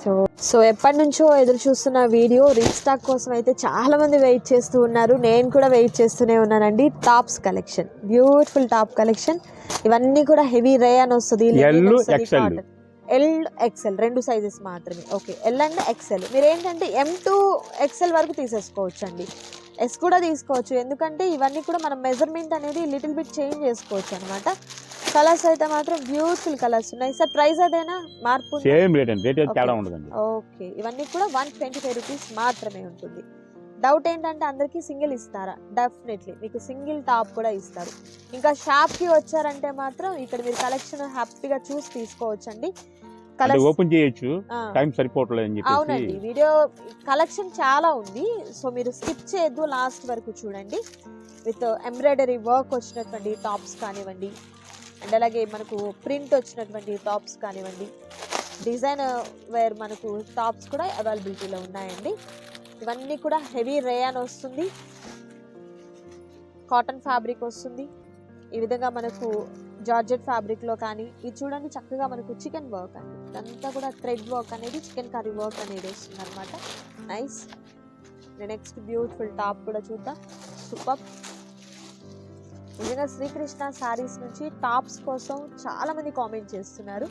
So so ఎప్పటి నుంచో ఎదురు చూస్తున్న వీడియో రీస్టాక్ కోసం అయితే చాలా మంది వెయిట్ చేస్తూ ఉన్నారు. నేను కూడా వెయిట్ చేస్తూనే ఉన్నానండి. Tops collection. Beautiful top collection. ఇవన్నీ కూడా హెవీ రే అని వస్తుంది. ఎల్ ఎక్సెల్ రెండు సైజెస్ మాత్రమే. ఓకే ఎల్ అండ్ ఎక్సెల్ మీరు ఏంటంటే ఎం టు ఎక్సెల్ వరకు తీసేసుకోవచ్చు అండి ఎస్ కూడా తీసుకోవచ్చు. ఎందుకంటే ఇవన్నీ కూడా మనం మెజర్మెంట్ అనేది లిటిల్ బిట్ చేంజ్ చేసుకోవచ్చు అనమాట కలర్స్ అయితే మాత్రం బ్యూటిఫుల్ కలర్స్ ఉన్నాయి. సార్ ప్రైస్ అదేనా? మార్పు ఉందా? సేమ్ రేట్ అండి. రేట్ అయితే Okay. తేడా ఉండదండి. ఓకే ఇవన్నీ కూడా వన్ ట్వంటీ ఫైవ్ రూపీస్ మాత్రమే ఉంటుంది. డౌట్ ఏంటంటే అందరికీ సింగిల్ ఇస్తారా? డెఫినెట్లీ మీకు సింగిల్ టాప్ కూడా ఇస్తారు. ఇంకా షాప్కి వచ్చారంటే మాత్రం ఇక్కడ మీరు కలెక్షన్ హ్యాపీగా చూసి తీసుకోవచ్చండి. ఓపెన్ చేయొచ్చు. టైం సరిపోవట్లేదు అని అవునండి. వీడియో కలెక్షన్ చాలా ఉంది. సో మీరు స్కిప్ చేయొద్దు లాస్ట్ వరకు చూడండి. విత్ ఎంబ్రాయిడరీ వర్క్ వచ్చినటువంటి టాప్స్ కానివ్వండి అండ్ అలాగే మనకు ప్రింట్ వచ్చినటువంటి టాప్స్ కానివ్వండి డిజైన్ వేర్ మనకు టాప్స్ కూడా అవైలబిలిటీలో ఉన్నాయండి. ఇవన్నీ కూడా హెవీ రేయాన్ వస్తుంది. కాటన్ ఫ్యాబ్రిక్ వస్తుంది. ఈ విధంగా మనకు జార్జెట్ ఫ్యాబ్రిక్లో కానీ ఇది చూడండి చక్కగా మనకు చికెన్ వర్క్ అండి. ఇదంతా కూడా థ్రెడ్ వర్క్ అనేది చికెన్ కర్రీ వర్క్ అనేది వస్తుంది అనమాట నైస్ నెక్స్ట్ బ్యూటిఫుల్ టాప్ కూడా చూద్దాం. సూపర్ నిజంగా శ్రీకృష్ణ శారీస్ నుంచి టాప్స్ కోసం చాలా మంది కామెంట్ చేస్తున్నారు.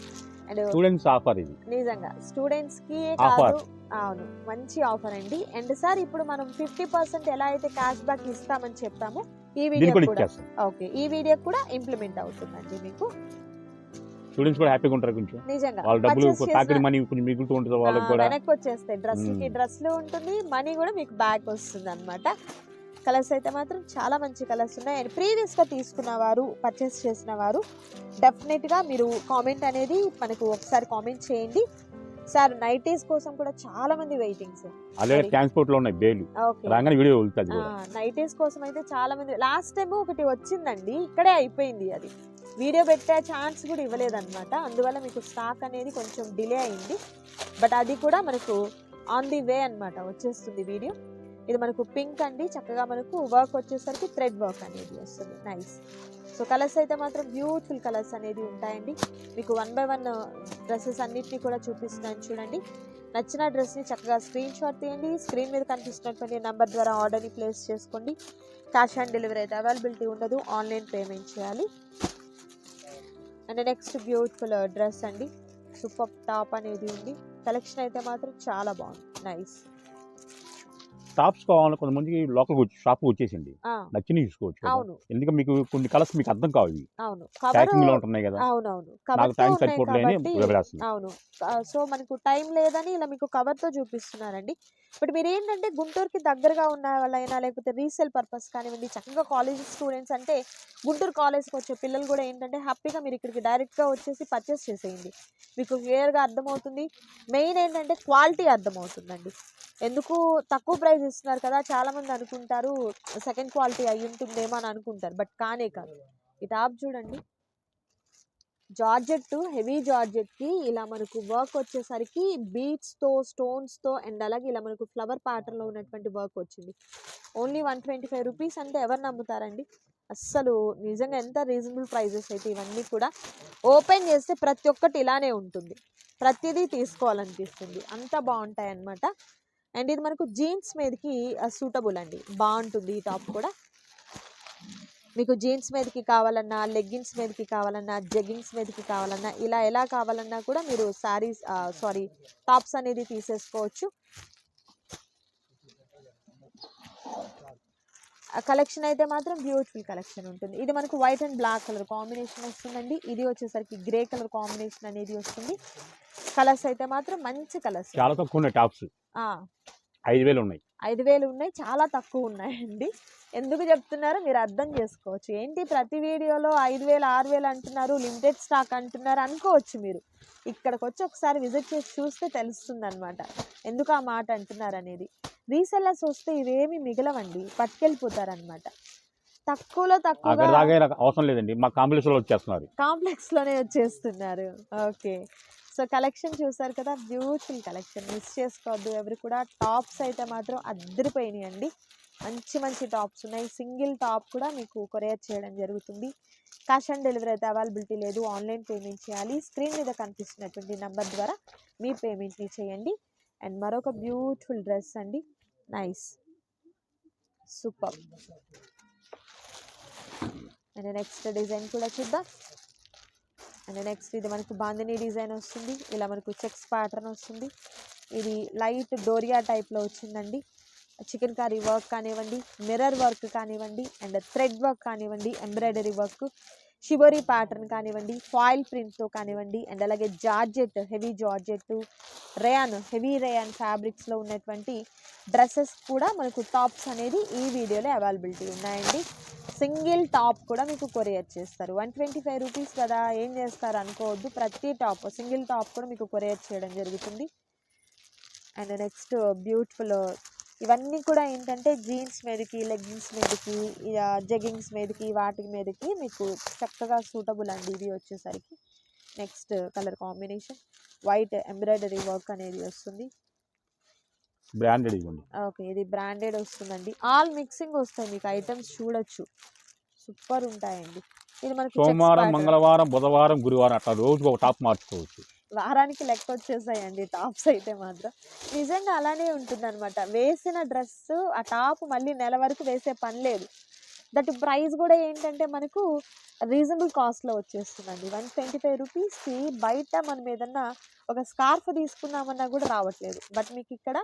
అండ్ స్టూడెంట్స్ ఆఫర్ ఇది. నిజంగా స్టూడెంట్స్కి. కాదు అవును మంచి ఆఫర్ అండి. అండ్ సార్ ఇప్పుడు మనం ఫిఫ్టీ పర్సెంట్ ఎలా అయితే క్యాష్ బ్యాక్ ఇస్తామని చెప్పామో ఈ వీడియో కూడా ఓకే ఈ వీడియో కూడా ఇంప్లిమెంట్ అవుతుందండి మీకు. స్టూడెంట్స్ కూడా హ్యాపీగా ఉంటారు కొంచెం. నిజంగా. వాళ్ళ డబ్బులు ప్యాకెట్ మనీ కొంచెం మిగులుతూ ఉంటుంది వాళ్ళకి కూడా. వెనక్కి వచ్చేస్తాయి. డ్రెస్కి మ్మ్. డ్రెస్లో ఉంటుంది మనీ కూడా మీకు బ్యాక్ వస్తుంది అనమాట కలర్స్ అయితే మాత్రం చాలా మంచి కలర్స్ ఉన్నాయి. అండ్ ప్రీవియస్గా తీసుకున్న వారు పర్చేస్ చేసిన వారు డెఫినెట్గా మీరు కామెంట్ అనేది మనకు ఒకసారి కామెంట్ చేయండి. సార్ నైటీస్ కోసం కూడా చాలా మంది వెయిటింగ్ సార్ మరి- ట్రాన్స్పోర్ట్లో ఉన్నాయి బేలు రాగానే వీడియో వెళ్తుంది నైటీస్ కోసం అయితే చాలా మంది లాస్ట్ టైం ఒకటి వచ్చిందండి ఇక్కడే అయిపోయింది అది. వీడియో పెట్టే ఛాన్స్ కూడా ఇవ్వలేదన్నమాట. అందువల్ల మీకు స్టాక్ అనేది కొంచెం డిలే అయింది. బట్ అది కూడా మనకు ఆన్ ది వే అన్నమాట వచ్చేస్తుంది వీడియో. ఇది మనకు పింక్ అండి చక్కగా మనకు వర్క్ వచ్చేసరికి థ్రెడ్ వర్క్ అనేది వస్తుంది. నైస్ సో కలర్స్ అయితే మాత్రం బ్యూటిఫుల్ కలర్స్ అనేది ఉంటాయండి. మీకు వన్ బై వన్ డ్రెస్సెస్ అన్నిటినీ కూడా చూపిస్తున్నాను చూడండి. నచ్చిన డ్రెస్ని చక్కగా స్క్రీన్ షాట్ తీయండి. స్క్రీన్ మీద కనిపిస్తున్నటువంటి నెంబర్ ద్వారా ఆర్డర్ని ప్లేస్ చేసుకోండి. క్యాష్ ఆన్ డెలివరీ అయితే అవైలబిలిటీ ఉండదు. ఆన్లైన్ పేమెంట్ చేయాలి. అండ్ నెక్స్ట్ బ్యూటిఫుల్ డ్రెస్ అండి. సూపర్ టాప్ అనేది ఉంది. కలెక్షన్ అయితే మాత్రం చాలా బాగుంది. నైస్ టాప్స్ కావాలి కొంతమందికి లోకల్ షాప్ వచ్చేసింది. నచ్చిన తీసుకోవచ్చు ఎందుకంటే మీకు కొన్ని కలర్స్ మీకు అర్థం కావు ఇవి. కవర్ ప్యాకింగ్లో ఉంటున్నాయి కదా. నాకు టైం వదిలేస్తుంది అవును. సో మనకు టైం లేదని ఇలా మీకు కవర్తో చూపిస్తున్నారండి బట్ మీరు ఏంటంటే గుంటూరుకి దగ్గరగా ఉన్న వాళ్ళైనా లేకపోతే రీసేల్ పర్పస్ కానివ్వండి చక్కగా కాలేజ్ స్టూడెంట్స్ అంటే గుంటూరు కాలేజ్కి వచ్చే పిల్లలు కూడా ఏంటంటే హ్యాపీగా మీరు ఇక్కడికి డైరెక్ట్గా వచ్చేసి పర్చేస్ చేసేయండి. మీకు క్లియర్గా అర్థమవుతుంది. మెయిన్ ఏంటంటే క్వాలిటీ అర్థమవుతుందండి. ఎందుకు? తక్కువ ప్రైస్ ఇస్తున్నారు కదా చాలామంది అనుకుంటారు సెకండ్ క్వాలిటీ అయి ఉంటుందేమో అని అనుకుంటారు బట్ కానే కాదు. ఈ టాప్ చూడండి. జార్జెట్ హెవీ జార్జెట్కి ఇలా మనకు వర్క్ వచ్చేసరికి బీట్స్తో స్టోన్స్తో స్టోన్స్తో అండ్ అలాగే ఇలా మనకు ఫ్లవర్ ప్యాటర్న్లో ఉన్నటువంటి వర్క్ వచ్చింది. Only one twenty five rupees అంటే ఎవరు నమ్ముతారండి? అస్సలు నిజంగా ఎంత రీజనబుల్ ప్రైజెస్ అయితే ఇవన్నీ కూడా ఓపెన్ చేస్తే ప్రతి ఒక్కటి ఇలానే ఉంటుంది. ప్రతిదీ తీసుకోవాలనిపిస్తుంది. అంత బాగుంటాయి అన్నమాట అండ్ ఇది మనకు జీన్స్ మీదకి సూటబుల్ అండి. బాగుంటుంది ఈ టాప్ కూడా. మీకు జీన్స్ మీదకి కావాలన్నా లెగ్గిన్స్ మీదకి కావాలన్నా జెగ్గిన్స్ మీదకి కావాలన్నా ఇలా ఎలా కావాలన్నా కూడా మీరు శారీస్ సారీ టాప్స్ అనేది తీసేసుకోవచ్చు. కలెక్షన్ అయితే మాత్రం బ్యూటిఫుల్ కలెక్షన్ ఉంటుంది. ఇది మనకు white and black colour combination వస్తుందండి. ఇది వచ్చేసరికి గ్రే కలర్ కాంబినేషన్ అనేది వస్తుంది. కలర్స్ అయితే మాత్రం మంచి కలర్స్ చాలా తక్కువ టాప్స్. ఐదు వేలు ఉన్నాయి ఐదు వేలు ఉన్నాయి చాలా తక్కువ ఉన్నాయండి ఎందుకు చెప్తున్నారో? మీరు అర్థం చేసుకోవచ్చు. ఏంటి ప్రతి వీడియోలో ఐదు వేలు ఆరు వేలు అంటున్నారు లిమిటెడ్ స్టాక్ అంటున్నారు అనుకోవచ్చు మీరు. ఇక్కడికి వచ్చి ఒకసారి విజిట్ చేసి చూస్తే తెలుస్తుంది అనమాట ఎందుకు ఆ మాట అంటున్నారు అనేది రీసెల్లర్స్ వస్తే ఇవేమి మిగలవండి. పట్టుకెళ్ళిపోతారనమాట తక్కువలో తక్కువ అవసరం లేదండి. మా కాంప్లెక్స్లో వచ్చేస్తున్నారు. కాంప్లెక్స్లోనే వచ్చేస్తున్నారు. ఓకే. సో కలెక్షన్ చూసారు కదా బ్యూటిఫుల్ కలెక్షన్. మిస్ చేసుకోవద్దు. ఎవరు కూడా టాప్స్ అయితే మాత్రం అద్దరిపోయినాయి అండి మంచి మంచి టాప్స్ ఉన్నాయి. సింగిల్ టాప్ కూడా మీకు కొరియర్ చేయడం జరుగుతుంది. క్యాష్ ఆన్ డెలివరీ అయితే అవైలబిలిటీ లేదు. ఆన్లైన్ పేమెంట్ చేయాలి. స్క్రీన్ మీద కనిపిస్తున్నటువంటి నెంబర్ ద్వారా మీ పేమెంట్ని చేయండి. అండ్ మరొక బ్యూటిఫుల్ డ్రెస్ అండి. Nice. Super. And next design కూడా చూద్దాం. అండ్ నెక్స్ట్ ఇది మనకు బాందిని డిజైన్ వస్తుంది. ఇలా మనకు చెక్స్ ప్యాటర్న్ వస్తుంది. ఇది లైట్ డోరియా టైప్లో వచ్చిందండి. చికెన్ కర్రీ వర్క్ కానివ్వండి మిర్రర్ వర్క్ కానివ్వండి అండ్ థ్రెడ్ వర్క్ కానివ్వండి ఎంబ్రాయిడరీ వర్క్ షిబోరీ ప్యాటర్న్ కానివ్వండి ఫాయిల్ ప్రింట్తో కానివ్వండి అండ్ అలాగే georgette heavy georgette rayon heavy rayon ఫ్యాబ్రిక్స్లో ఉన్నటువంటి డ్రెస్సెస్ కూడా మనకు టాప్స్ అనేది ఈ వీడియోలో అవైలబిలిటీ ఉన్నాయండి. సింగిల్ టాప్ కూడా మీకు కొరియర్ చేస్తారు. వన్ ట్వంటీ ఫైవ్ రూపీస్ కదా ఏం చేస్తారు అనుకోవద్దు. ప్రతి టాప్ సింగిల్ టాప్ కూడా మీకు కొరియర్ చేయడం జరుగుతుంది. అండ్ నెక్స్ట్ బ్యూటిఫుల్ ఇవన్నీ కూడా ఏంటంటే జీన్స్ మీదకి లెగ్గిన్స్ మీదకి జెగింగ్స్ మీదకి వాటి మీదకి మీకు చక్కగా సూటబుల్ అండి ఇవి వచ్చేసరికి. Next colour combination. White embroidery work అనేది వస్తుంది. బ్రాండెడ్ ఇవ్వండి. ఓకే ఇది బ్రాండెడ్ వస్తుందండి. ఆల్ మిక్సింగ్ వస్తాయి మీకు ఐటమ్స్ చూడొచ్చు. సూపర్ ఉంటాయండి. ఇది మనకి సోమవారం. మంగళవారం బుధవారం గురువారం అట్లా రోజుకు ఒక టాప్ మార్చుకోవచ్చు. వారానికి లెక్క వచ్చేసాయండి టాప్స్ అయితే మాత్రం. నిజంగా అలానే ఉంటుంది అనమాట వేసిన డ్రెస్ ఆ టాప్ మళ్ళీ నెల వరకు వేసే పని లేదు. దట్ ప్రైస్ కూడా ఏంటంటే మనకు రీజనబుల్ కాస్ట్లో వచ్చేస్తుందండి. వన్ ట్వంటీ ఫైవ్ రూపీస్కి బయట మనం ఏదన్నా ఒక స్కార్ఫ్ తీసుకున్నామన్నా కూడా రావట్లేదు. బట్ మీకు ఇక్కడ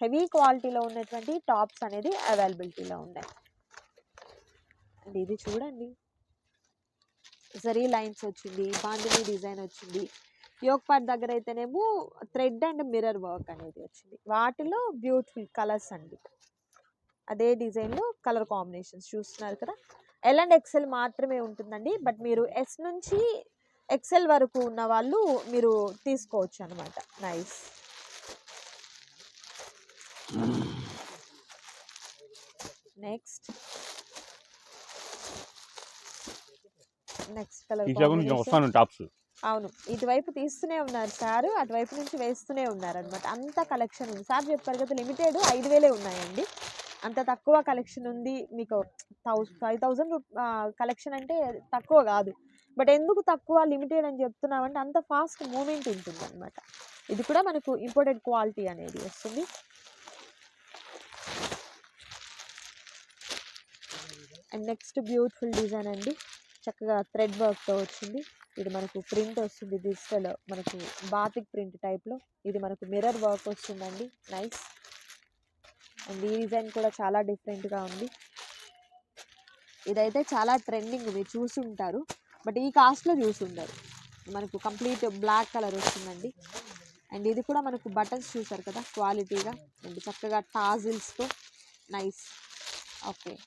హెవీ క్వాలిటీలో ఉన్నటువంటి టాప్స్ అనేది అవైలబిలిటీలో ఉన్నాయి. అండ్ ఇది చూడండి. జరీ లైన్స్ వచ్చింది బాంధిని డిజైన్ వచ్చింది. యోగపాట్ పార్ట్ దగ్గర అయితేనేమో థ్రెడ్ అండ్ మిర్రర్ వర్క్ అనేది వచ్చింది. వాటిలో బ్యూటిఫుల్ కలర్స్ అండి. అదే డిజైన్లో కలర్ కాంబినేషన్స్ చూస్తున్నారు కదా. ఎల్ అండ్ ఎక్సెల్ మాత్రమే ఉంటుందండి. బట్ మీరు ఎస్ నుంచి ఎక్సెల్ వరకు ఉన్న వాళ్ళు మీరు తీసుకోవచ్చు అనమాట నైస్. నెక్స్ట్ నెక్స్ట్ కలర్ వస్తాను టాప్స్. అవును. ఇటువైపు తీస్తూనే ఉన్నారు సార్ అటువైపు నుంచి వేస్తూనే ఉన్నారు అనమాట అంత కలెక్షన్ ఉంది. సార్ చెప్పారు కదా లిమిటెడ్ ఐదు వేలే ఉన్నాయండి. అంత తక్కువ కలెక్షన్ ఉంది. మీకు థౌసండ్ ఫైవ్ థౌజండ్ కలెక్షన్ అంటే తక్కువ కాదు. బట్ ఎందుకు తక్కువ లిమిటెడ్ అని చెప్తున్నామంటే అంత ఫాస్ట్ మూమెంట్ ఉంటుంది అనమాట ఇది కూడా మనకు ఇంపోర్టెడ్ క్వాలిటీ అనేది వస్తుంది. అండ్ నెక్స్ట్ బ్యూటిఫుల్ డిజైన్ అండి. చక్కగా థ్రెడ్ వర్క్తో వచ్చింది. ఇది మనకు ప్రింట్ వస్తుంది డిజిటల్ మనకు బాతిక్ ప్రింట్ టైప్లో. ఇది మనకు మిర్రర్ వర్క్ వస్తుందండి. నైస్. అండ్ ఈ డిజైన్ కూడా చాలా డిఫరెంట్గా ఉంది. ఇదైతే చాలా ట్రెండింగ్ మీరు చూసుంటారు బట్ ఈ కాస్ట్లో చూసి ఉండరు. మనకు కంప్లీట్ బ్లాక్ కలర్ వస్తుందండి. అండ్ ఇది కూడా మనకు బటన్స్ చూసారు కదా క్వాలిటీగా. అండ్ చక్కగా టాజిల్స్తో. Nice. Okay.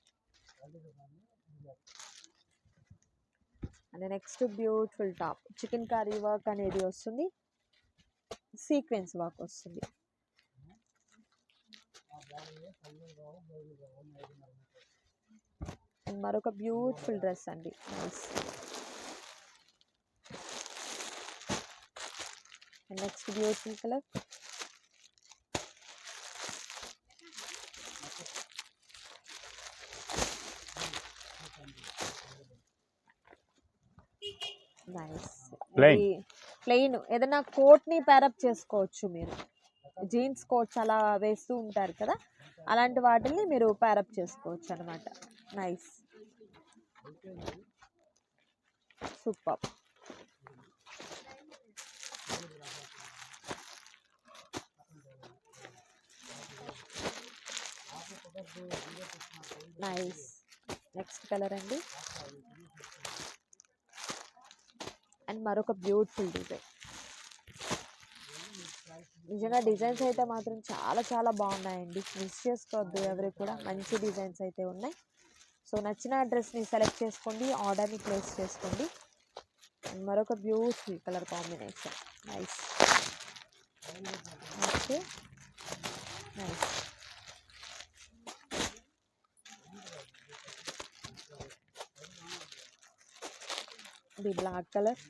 And next beautiful top chicken curry work అనేది వస్తుంది. సీక్వెన్స్ వర్క్ వస్తుంది. అండ్ మరొక బ్యూటిఫుల్ డ్రెస్ అండి. Nice and next beautiful colour plain. Plain. ఏదైనా కోట్ని ప్యారప్ చేసుకోవచ్చు మీరు. జీన్స్ కోట్స్ అలా వేస్తూ ఉంటారు కదా? అలాంటి వాటిని మీరు ప్యారప్ చేసుకోవచ్చు అనమాట nice super nice next colour అండి. అండ్ మరొక బ్యూటిఫుల్ డిజైన్. నిజంగా డిజైన్స్ అయితే మాత్రం చాలా చాలా బాగున్నాయండి. మిస్ చేసుకోవద్దు ఎవరికి కూడా. మంచి డిజైన్స్ అయితే ఉన్నాయి. సో నచ్చిన డ్రెస్ని సెలెక్ట్ చేసుకోండి. ఆర్డర్ని ప్లేస్ చేసుకోండి. అండ్ మరొక beautiful colour combination. Nice. Okay. Nice. ఇది బ్లాక్ కలర్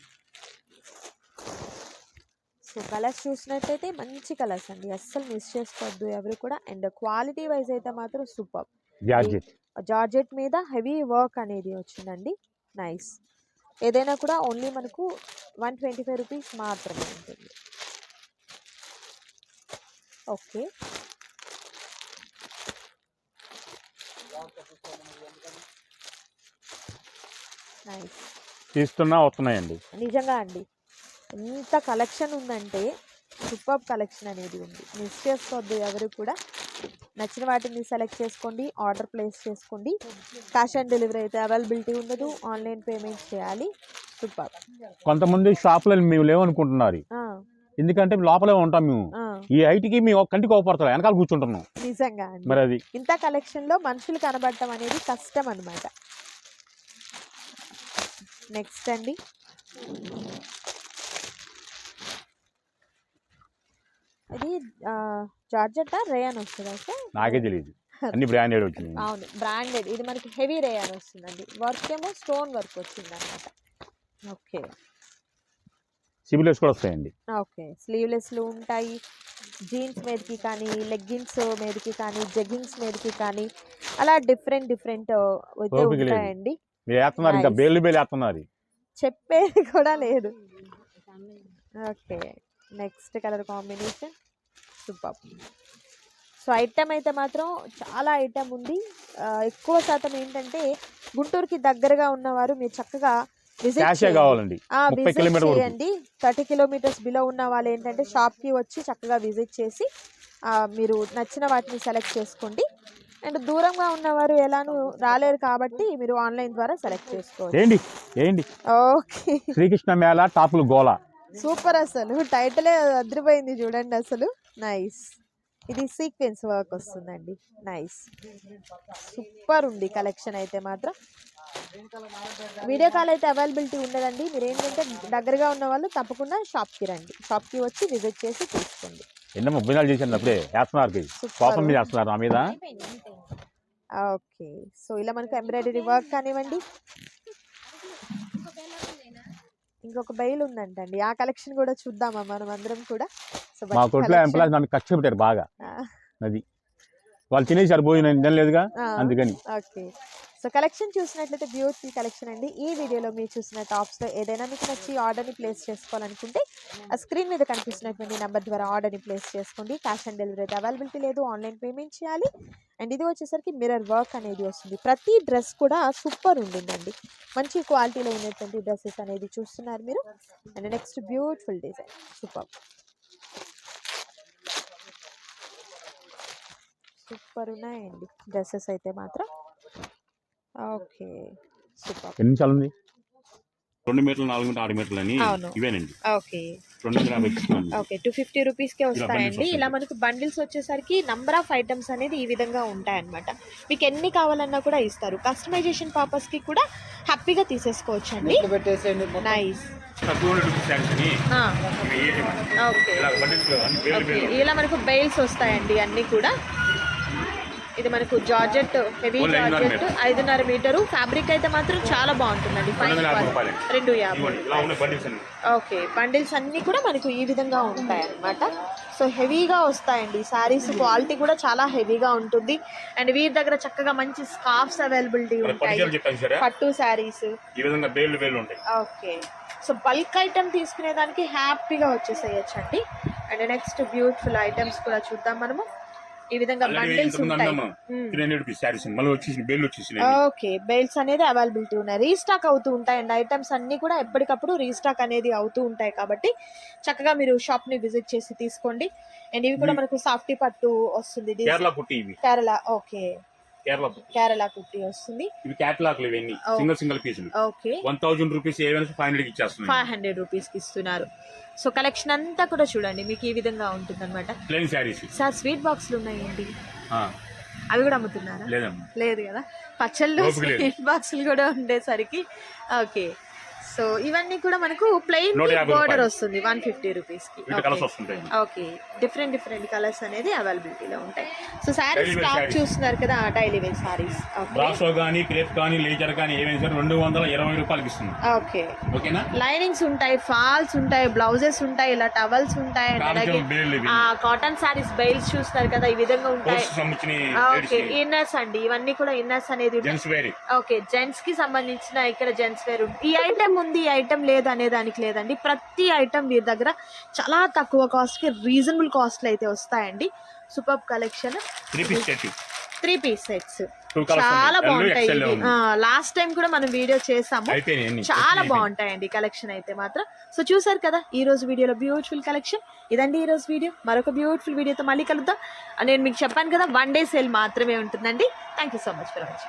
సో కలర్స్ చూసినట్టయితే మంచి కలర్స్ అండి. అస్సలు మిస్ చేసుకోవద్దు ఎవరు కూడా. అండ్ క్వాలిటీ వైజ్ అయితే మాత్రం సూపర్ జార్జెట్. జార్జెట్ మీద హెవీ వర్క్ అనేది వచ్చిందండి. నైస్ ఏదైనా కూడా ఓన్లీ మనకు వన్ ట్వంటీ ఫైవ్ రూపీస్ మాత్రమే ఉంటుంది. ఓకే నైస్ తీస్తున్నా వస్తున్నాయండి నిజంగా అండి. ఎంత కలెక్షన్ ఉందంటే సూపర్ కలెక్షన్ అనేది ఉంది. మిస్ చేసుకోవద్దు ఎవరు కూడా. నచ్చిన వాటిని సెలెక్ట్ చేసుకోండి ఆర్డర్ ప్లేస్ చేసుకోండి. క్యాష్ ఆన్ డెలివరీ అయితే అవైలబిలిటీ ఉండదు. ఆన్లైన్ పేమెంట్ చేయాలి. సూపర్. కొంతమంది షాపులలో మేము లేవనుకుంటున్నారు. ఎందుకంటే లోపలే ఉంటాం మేము. ఈ హైట్కి మేము కంటికి కోపడతాం వెనకాల కూర్చుంటున్నాం. నిజంగా మరి అది. ఇంత కలెక్షన్లో మనుషులు కనబడటం అనేది కష్టం అన్నమాట. నెక్స్ట్ అండి. ఇది జార్జెట్ రేయన్ వస్తుందా సార్ నాకే తెలియదు అన్ని బ్రాండెడ్ వచ్చినాయి. అవును బ్రాండెడ్. ఇది మనకి హెవీ రేయన్ వస్తుందండి. వర్క్ ఏమో స్టోన్ వర్క్ వచ్చింది అనమాట ఓకే. సిబిలెస్ కూడా వస్తాయండి. ఓకే. స్లీవ్లెస్లు ఉంటాయి. జీన్స్ మీదకి కానీ లెగ్గిన్స్ మీదకి కానీ జెగ్గింగ్స్ మీదకి కానీ అలా డిఫరెంట్ డిఫరెంట్ అయితే. ఉంటాయండి. మీరు వేస్తున్నారు ఇంకా. బేలు బేలు వేస్తున్నారు చెప్పేది కూడా లేదు. Okay next colour combination. Super. So item అయితే మాత్రం చాలా ఐటమ్ ఉంది. ఎక్కువ శాతం ఏంటంటే గుంటూరుకి దగ్గరగా ఉన్నవారు మీరు చక్కగా కావాలండి. చేయండి. థర్టీ కిలోమీటర్స్ బిలో ఉన్న వాళ్ళు ఏంటంటే షాప్కి వచ్చి చక్కగా విజిట్ చేసి ఆ, మీరు నచ్చిన వాటిని సెలెక్ట్ చేసుకోండి. అండ్ దూరంగా ఉన్నవారు ఎలానూ రాలేరు కాబట్టి మీరు ఆన్లైన్ ద్వారా సెలెక్ట్ చేసుకోవచ్చు. ఏంటి? ఏంటి? ఓకే. శ్రీకృష్ణ మేళ టాపులు గోల సూపర్ అసలు. టైటిలే అదిరిపోయింది చూడండి అసలు. నైస్ ఇది సీక్వెన్స్ వర్క్ వస్తుందండి. నైస్ సూపర్ ఉంది కలెక్షన్ అయితే మాత్రం. వీడియో కాల్ అయితే అవైలబిలిటీ ఉండదండి. మీరు ఏంటంటే దగ్గరగా ఉన్న వాళ్ళు తప్పకుండా షాప్కి రండి. షాప్కి వచ్చి విజిట్ చేసి తీసుకోండి ఎన్నో ముప్పై నాలుగు చేశాను అప్పుడే. వేస్తున్నారు కోపం మీద వేస్తున్నారు నా మీద. ఓకే. సో ఇలా మనకు ఎంబ్రాయిడరీ వర్క్ కానివ్వండి. ఇంకొక బెయిల్ ఉందంటండి. ఆ కలెక్షన్ కూడా చూద్దామా మనం అందరం కూడా? సో మా కొట్లో. ఎంప్లాయీస్ నన్ను ఖర్చు పెట్టారు బాగా. అది వాళ్ళు తినేసారు నేను తినలేదుగా? ఆ. అందుకని. ఓకే. సో కలెక్షన్ చూసినట్లయితే బ్యూటిఫుల్ కలెక్షన్ అండి. ఈ వీడియోలో మీరు చూసిన టాప్స్లో ఏదైనా మీకు నచ్చి ఆర్డర్ని ప్లేస్ చేసుకోవాలనుకుంటే ఆ స్క్రీన్ మీద కనిపిస్తున్నటువంటి నెంబర్ ద్వారా ఆర్డర్ని ప్లేస్ చేసుకోండి. క్యాష్ ఆన్ డెలివరీ అయితే అవైలబిలిటీ లేదు. ఆన్లైన్ పేమెంట్ చేయాలి. అండ్ ఇది వచ్చేసరికి మిర్రర్ వర్క్ అనేది వస్తుంది. ప్రతి డ్రెస్ కూడా సూపర్ ఉండిందండి మంచి క్వాలిటీలో ఉన్నటువంటి డ్రెస్సెస్ అనేది చూస్తున్నారు మీరు. And next beautiful design super super ఉన్నాయండి. డ్రెస్సెస్ అయితే మాత్రం. ఓకే. సూపర్. ఎన్ని నిమిషాలు ఉంది రెండు మీటర్లు నాలుగు మీటర్లు ఆరు మీటర్లు అని అవును. ఇవేనండి. ఓకే. రెండు వందల యాభై ఇస్తున్నాను ఓకే. టూ ఫిఫ్టీ రూపీస్కే వస్తాయండి. bundles ఇలా మనకు బండిల్స్ వచ్చేసరికి నంబర్ ఆఫ్ ఐటమ్స్ అనేది ఈ విధంగా ఉంటాయన్నమాట. మీకు ఎన్ని కావాలన్నా కూడా ఇస్తారు. కస్టమైజేషన్ పర్పస్కి కూడా హ్యాపీగా తీసేసుకోవచ్చు అండి నైస్. తక్కువ ఏది మన- ఓకే. ఇలా bundles లో అన్ని వేలు ఓకే. వేలు ఇలా మనకు బెయిల్స్ వస్తాయండి అన్నీ కూడా. ఇది మనకు జార్జెట్ హెవీ జార్జెట్ ఐదున్నర మీటరు. ఫ్యాబ్రిక్ అయితే మాత్రం చాలా బాగుంటుందండి. రెండు ఫైన్ యాభై రెండు ఓకే. బండిల్స్ అన్నీ కూడా మనకు ఈ విధంగా ఉంటాయి అన్నమాట సో హెవీగా వస్తాయండి. శారీస్ క్వాలిటీ కూడా చాలా హెవీగా ఉంటుంది. అండ్ వీరి దగ్గర చక్కగా మంచి స్కార్ఫ్స్ అవైలబిలిటీ ఉంటాయి. పట్టు శారీస్ ఈ విధంగా ఉంటాయి. ఓకే. సో బల్క్ ఐటమ్ తీసుకునే దానికి హ్యాపీగా వచ్చేసేయచ్చండి. అండ్ నెక్స్ట్ బ్యూటిఫుల్ ఐటమ్స్ కూడా చూద్దాం మనము. ఈ విధంగా బండిల్స్ ఉంటాయి. Hmm. Three hundred rupees sarees మళ్ళీ వచ్చేసి బేలు వచ్చేసి ఓకే బెల్ట్స్ అనేది అవైలబిలిటీ ఉన్నాయి. రీస్టాక్ అవుతూ ఉంటాయి అండ్ ఐటమ్స్ అన్ని కూడా ఎప్పటికప్పుడు రీస్టాక్ అనేది అవుతూ ఉంటాయి కాబట్టి చక్కగా మీరు షాప్ని విజిట్ చేసి తీసుకోండి. అండ్ ఇవి కూడా మనకు సాఫ్టీ పట్టు వస్తుంది. కేరళ ఓకే. కేరళ కుట్టి. వస్తుంది. ఇవి క్యాటలాగ్లు ఇవన్నీ. సింగిల్ సింగిల్ పీసులు. Okay. One thousand rupees five hundred five hundred రూపీస్కి ఇస్తున్నారు. సో కలెక్షన్ అంతా కూడా చూడండి మీకు ఈ విధంగా ఉంటుంది అనమాట ప్లెయిన్ శారీస్ సార్ స్వీట్ బాక్స్లు ఉన్నాయండి అవి కూడా అమ్ముతున్నారా? లేదు కదా. పచ్చళ్ళు. స్వీట్ బాక్సులు కూడా ఉండేసరికి. ఓకే. సో ఇవన్నీ కూడా మనకు ప్లెయిన్ బోర్డర్. వస్తుంది వన్ ఫిఫ్టీ రూపీస్కి. ఓకే డిఫరెంట్ డిఫరెంట్ కలర్స్ అనేది అవైలబిలిటీలో ఉంటాయి. So stock sarees. చూస్తున్నారు కదా daily wear sarees okay brasso కానీ క్రేప్ కానీ లేజర్ కానీ ఏమైనా సరే రెండు వందల ఇరవై రూపాయలకి ఇస్తున్నాం. ఓకే ఓకేనా లైనింగ్స్ ఉంటాయి ఫాల్స్ ఉంటాయి బ్లౌజెస్ ఉంటాయి ఇలా టవల్స్ ఉంటాయి. కాటన్ సారీస్ బెయిల్స్ చూస్తారు కదా ఈ విధంగా ఉంటాయి. ఓకే ఇన్నర్స్ అండి ఇవన్నీ కూడా ఇన్నర్స్ అనేది ఓకే జెంట్స్కి సంబంధించిన ఇక్కడ జెంట్స్ వేర్ ఈ ఐటమ్ ఉంది ఈ ఐటమ్ లేదు అనే దానికి లేదండి. ప్రతి ఐటమ్ వీరి దగ్గర చాలా తక్కువ కాస్ట్కి రీజనబుల్ కాస్ట్ అయితే వస్తాయండి. Super collection three piece sets చాలా బాగుంటాయి. లాస్ట్ టైం కూడా మనం వీడియో చేసాము. చాలా. బాగుంటాయండి కలెక్షన్ అయితే మాత్రం. సో చూసారు కదా ఈ రోజు వీడియోలో బ్యూటిఫుల్ కలెక్షన్ ఇదండి ఈ రోజు వీడియో మరొక బ్యూటిఫుల్ వీడియోతో మళ్ళీ కలుద్దాం. నేను మీకు చెప్పాను కదా వన్ డే సేల్ మాత్రమే ఉంటుందండి. Thank you so much for watching